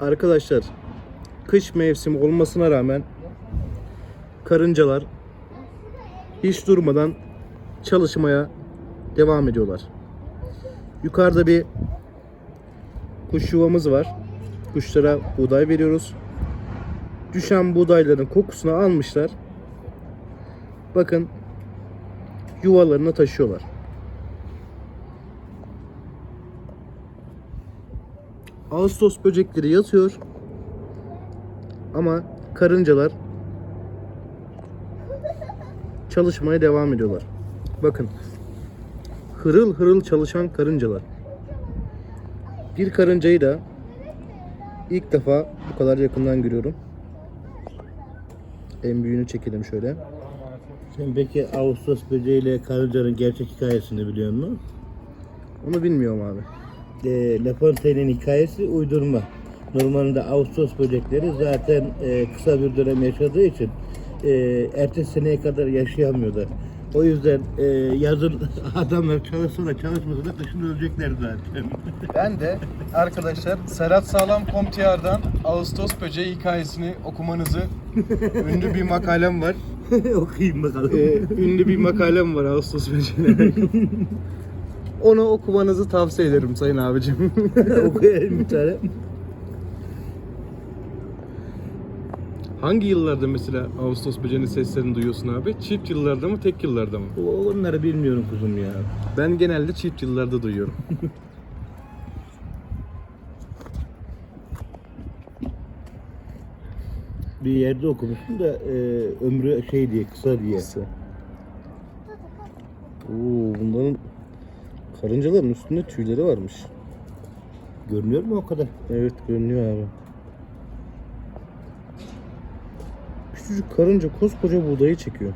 Arkadaşlar kış mevsimi olmasına rağmen karıncalar hiç durmadan çalışmaya devam ediyorlar. Yukarıda bir kuş yuvamız var. Kuşlara buğday veriyoruz. Düşen buğdayların kokusunu almışlar. Bakın yuvalarına taşıyorlar. Ağustos böcekleri yatıyor. Ama karıncalar çalışmaya devam ediyorlar. Bakın. Hırıl hırıl çalışan karıncalar. Bir karıncayı da ilk defa bu kadar yakından görüyorum. En büyüğünü çekelim şöyle. Sen peki Ağustos böceğiyle karıncanın gerçek hikayesini biliyor musun? Onu bilmiyorum abi. E, La Fontaine'in hikayesi uydurma. Normalde Ağustos böcekleri zaten e, kısa bir dönem yaşadığı için e, ertesi seneye kadar yaşayamıyorlar. O yüzden e, yazın adamlar çalışsa da çalışmasa da kışın ölecekler zaten. Ben de arkadaşlar Serhat Sağlam Komtiyar'dan Ağustos böceği hikayesini okumanızı ünlü bir makalem var. Okuyayım bakalım. Ee, ünlü bir makalem var Ağustos böceğine. Onu okumanızı tavsiye ederim sayın abicim. Okuyayım bir tane. Hangi yıllarda mesela Ağustos böceğinin seslerini duyuyorsun abi? Çift yıllarda mı, tek yıllarda mı? O- Onları bilmiyorum kuzum ya. Ben genelde çift yıllarda duyuyorum. Bir yerde okumuştum da e, ömrü şey diye kısa diye. Oo, karıncaların üstünde tüyleri varmış. Görünüyor mu o kadar? Evet görünüyor abi. Küçücük karınca koskoca buğdayı çekiyor.